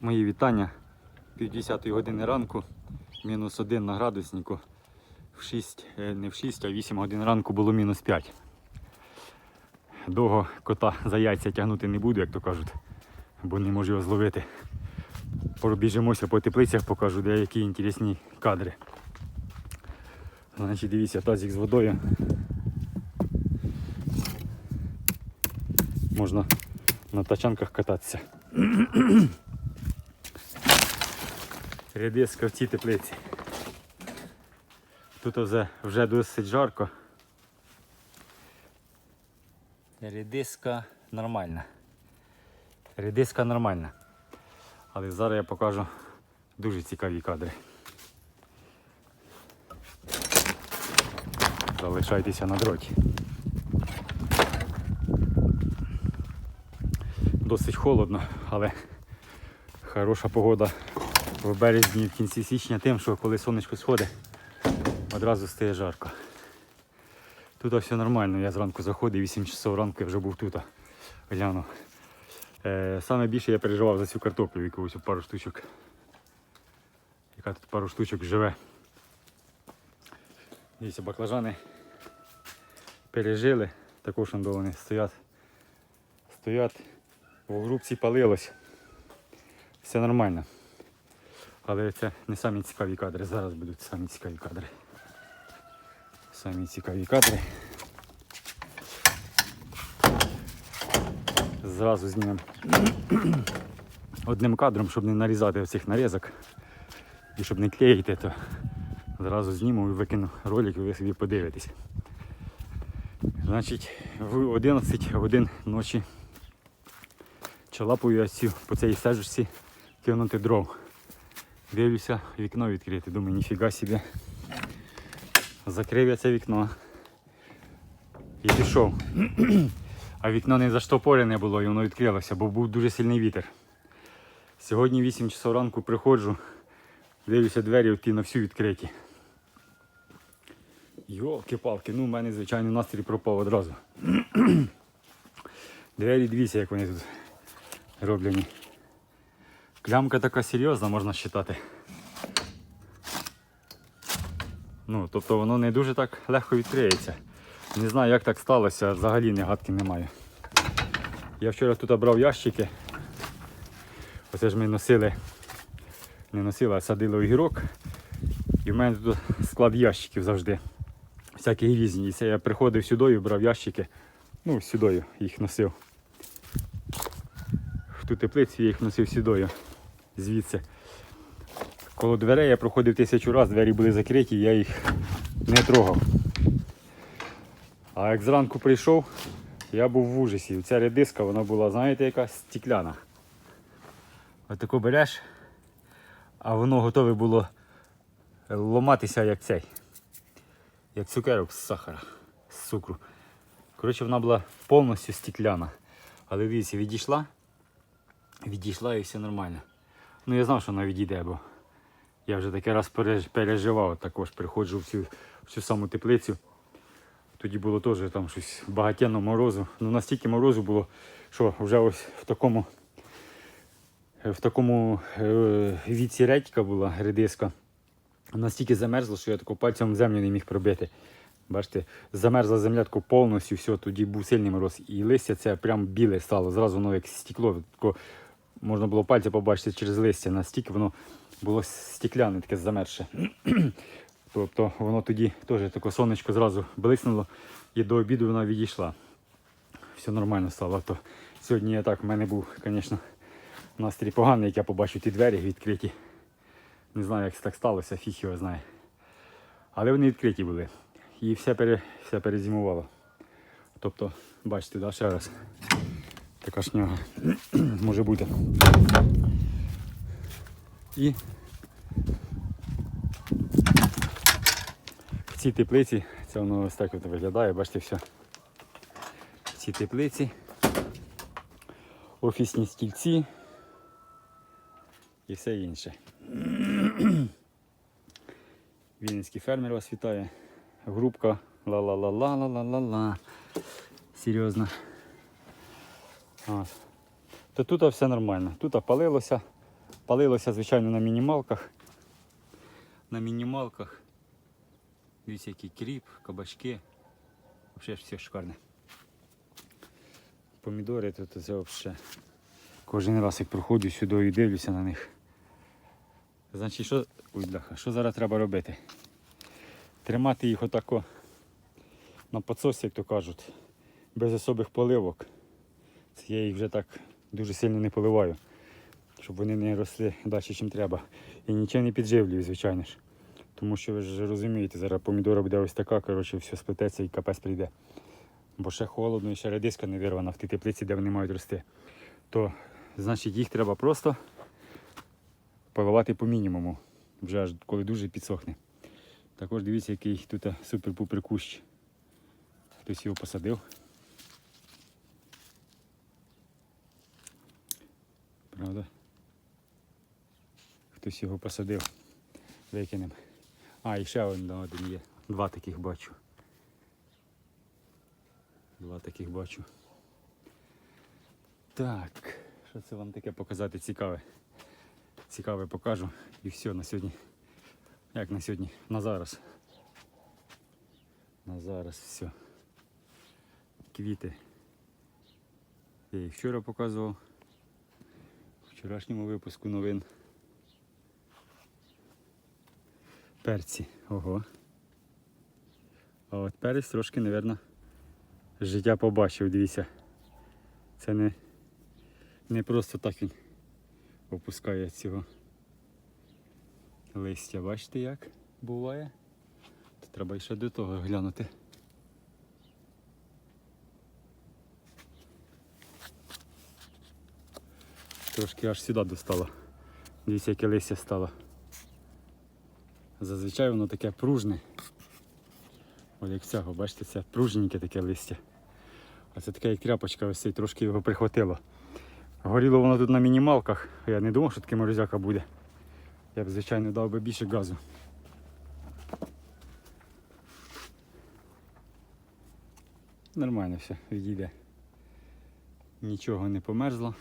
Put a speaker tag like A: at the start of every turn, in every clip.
A: Мої вітання. Пів 10 години ранку, мінус 1 на градуснику. В 6, е, не в 6, а 8 годин ранку було мінус 5. Довго кота за яйця тягнути не буду, як то кажуть, бо не можу його зловити. Пробіжимося по теплицях, покажу деякі інтересні кадри. Значить, дивіться, тазик з водою. Можна на тачанках кататися. Редиска в цій теплиці. Тут вже, вже досить жарко. Редиска нормальна. Редиска нормальна. Але зараз я покажу дуже цікаві кадри. Залишайтеся на дроті. Досить холодно, але хороша погода в березні, в кінці січня тим, що коли сонечко сходить, одразу стає жарко. Тут все нормально, я зранку заходив, 8 часов ранку я вже був тут. Глянув. Е, саме більше я переживав за цю картоплю, якусь пару штучок. Яка тут пару штучок живе. Дивіться, баклажани пережили, також вони стоять. Стоять, в грубці палилось. Все нормально. Але це не самі цікаві кадри. Зараз будуть самі цікаві кадри. Самі цікаві кадри. Зразу знімемо одним кадром, щоб не нарізати оцих нарізок і щоб не клеїти, то зразу зніму і викину ролик, і ви собі подивитесь. Значить, в 11 годин ночі чалапую я цю по цій стежці кинути дров. Дивлюся, вікно відкрите. Думаю, ніфіга собі. Закрив я це вікно і пішов. А вікно не заштопорене було і воно відкрилося, бо був дуже сильний вітер. Сьогодні 8 часов ранку приходжу, дивлюся двері ті на всю відкриті. Йолки-палки, ну в мене звичайно настрій пропав одразу. Двері дивіться, як вони тут роблені. Клямка така серйозна, можна вважати. Ну, тобто воно не дуже так легко відкриється. Не знаю, як так сталося, взагалі ні гадки не. Я вчора тут брав ящики. Оце ж ми носили, не носили, а садили огірок. І в мене тут склад ящиків завжди. Всякі різні. І це я приходив сюди і брав ящики. Ну, сюди їх носив. В ту теплицю я їх носив сюди, звідси. Коло дверей я проходив тисячу разів, двері були закриті, я їх не трогав. А як зранку прийшов, я був в ужасі. Ця редиска, вона була, знаєте, яка стікляна. Отаку береш, а воно готове було ломатися як цей. Як цукерок з сахара, з цукру. Коротше, вона була повністю стікляна. Але дивіться, відійшла, відійшла і все нормально. Ну я знав, що вона відійде, бо я вже таке раз переживав, також приходжу в цю, в цю саму теплицю. Тоді було теж там щось багатенно морозу. Ну настільки морозу було, що вже ось в такому в такому е, віці редька була редиска. Настільки замерзло, що я тако пальцем землю не міг пробити. Бачите, замерзла земля тако повністю, все, тоді був сильний мороз. І листя це прям біле стало. Зразу воно як стекло. Тако, можна було пальцем побачити через листя, настільки воно було стекляне, таке замерзше. Тобто воно тоді теж таке сонечко зразу блиснуло і до обіду вона відійшла. Все нормально стало. То сьогодні я так, в мене був, звісно, настрій поганий, як я побачив ті двері відкриті. Не знаю, як це так сталося, фіг його знає. Але вони відкриті були. І все, пере, все перезимувало. Тобто, бачите, да, ще раз. Така шняга може бути. І в цій теплиці, це воно ось так виглядає, бачите, все. В цій теплиці офісні стільці і все інше. Вінницький фермер вас вітає. Групка ла-ла-ла-ла-ла-ла-ла-ла. Серйозно. От. То тут все нормально. Тут палилося, Палилося, звичайно, на мінімалках. На мінімалках. Дивіться, який кріп, кабачки. Взагалі все шикарне. Помідори тут це взагалі. Кожен раз як проходжу сюди і дивлюся на них. Значить, що. Ой, бляха, що зараз треба робити? Тримати їх отако на підсосі, як то кажуть, без особих поливок. Я їх вже так дуже сильно не поливаю, щоб вони не росли далі, ніж треба. І нічого не підживлюю, звичайно ж. Тому що ви ж розумієте, зараз помідора буде ось така, коротше, все сплететься і капець прийде. Бо ще холодно і ще редиска не вирвана в тій теплиці, де вони мають рости. То значить їх треба просто поливати по мінімуму, вже аж коли дуже підсохне. Також дивіться, який тут супер-пупер кущ. Хтось його посадив. Правда? Хтось його посадив. Викинемо. А, і ще один, один є. Два таких бачу. Два таких бачу. Так, що це вам таке показати цікаве? Цікаве покажу. І все на сьогодні. Як на сьогодні? На зараз. На зараз все. Квіти. Я їх вчора показував. Вчорашньому випуску новин. Перці. Ого. А от перець трошки, мабуть, життя побачив, дивіться. Це не, не просто так він опускає цього листя. Бачите, як буває? То треба ще до того глянути. Трошки аж сюди достало. Дивіться, яке листя стало. Зазвичай воно таке пружне. Ось як цього, бачите, це пружненьке таке листя. А це таке як тряпочка, ось цей трошки його прихватило. Горіло воно тут на мінімалках, я не думав, що таке морозяка буде. Я б, звичайно, дав би більше газу. Нормально все, відійде. Нічого не померзло.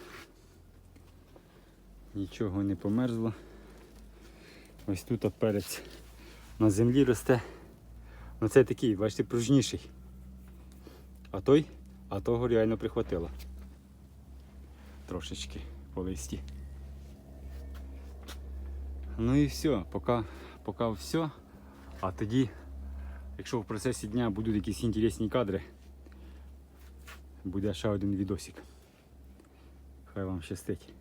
A: Нічого не померзло. Ось тут перець на землі росте. Ну це такий, бачите, пружніший. А той, а того реально прихватило. Трошечки по листі. Ну і все, поки, поки все. А тоді, якщо в процесі дня будуть якісь інтересні кадри, буде ще один відосик. Хай вам щастить.